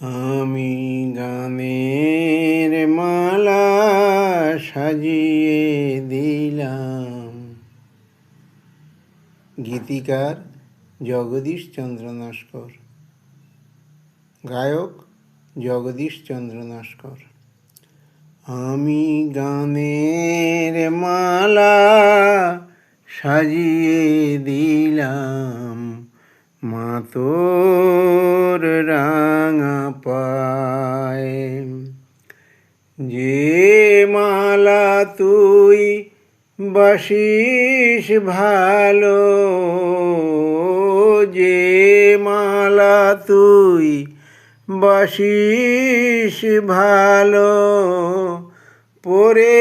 আমি গানের মালা সাজিয়ে দিলাম। গীতিকার জগদীশ চন্দ্র নস্কর। গায়ক জগদীশ চন্দ্র নস্কর। আমি গানের মালা সাজিয়ে দিলাম। মা তোর রাঙা পায়। যে মালা তুই বাসিস ভালো, যে মালা তুই বাসিস ভালো, পরে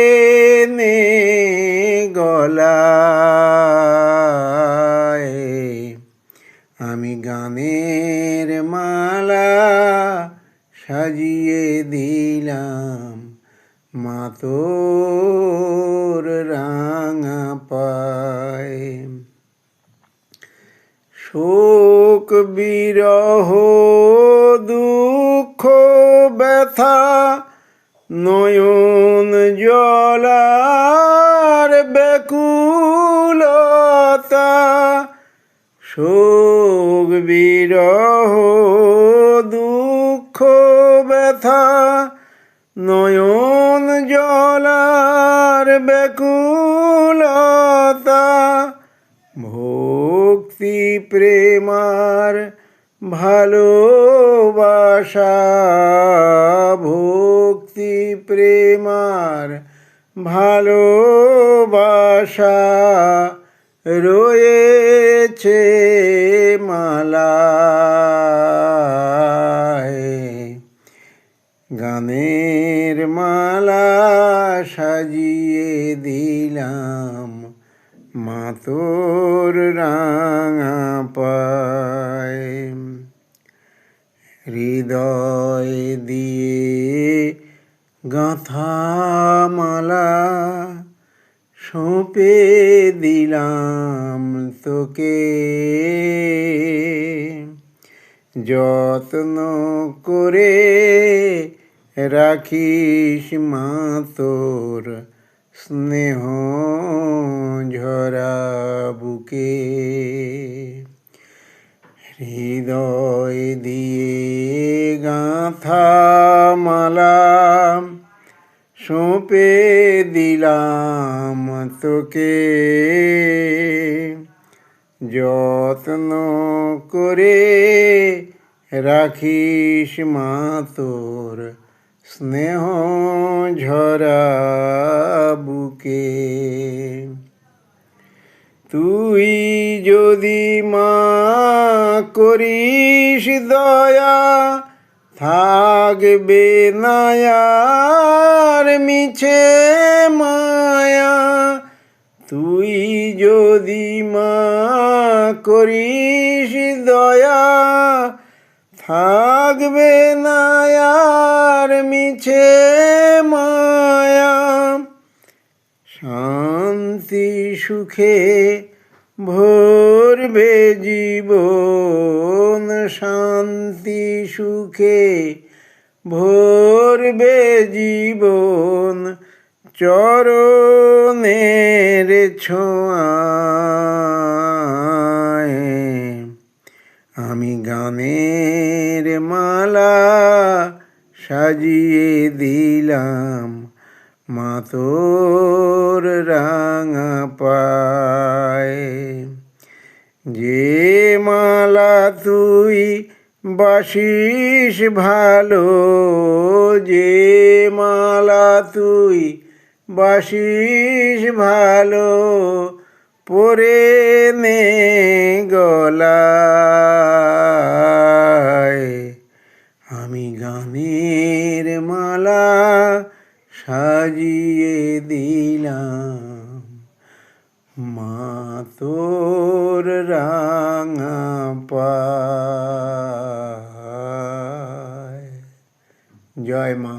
নে গলায় সাজিয়ে দিলাম মা তোর রাঙা পায়। শোক বিরহ, দুঃখ, ব্যথা, নয়ন জলার বেকুলতা শোক বিরহ দুঃখ ব্যথা নয়ন জলার বেকুলতা ভক্তি প্রেমার ভালোবাসা ভক্তি প্রেমার ভালোবাসা রয়েছে মালায় গানের মালা সাজিয়ে দিলাম মা তোর রাঙা পায়। হৃদয় দিয়ে গাঁথা মালা সঁপে দিলাম তোকে। যত্ন করে রাখিস মা তোর স্নেহ ঝরা বুকে। হৃদয় দিয়ে গাঁথা মালা সঁপে দিলাম তোকে। যত্ন করে রাখিস মা তোর স্নেহ ঝরা বুকে তুই যদি মা করিস দয়া, থাকবে নায়ার মিছে মায়া। তুই যদি মা করিস দয়া থাকবে নায়ার মিছে মায়া। শান্তি সুখে ভরবে জীবন। শান্তি সুখে ভরবে জীবন। চরণের ছোঁয়ায় আমি গানের মালা সাজিয়ে দিলাম মা তোর রাঙা পায়। যে মালা তুই বাসিস ভালো, যে মালা তুই বাসিস ভালো পরে নে গলায় আমি গানের মালা সাজিয়ে দিলাম। মা তোর রাঙা পায়। জয় মা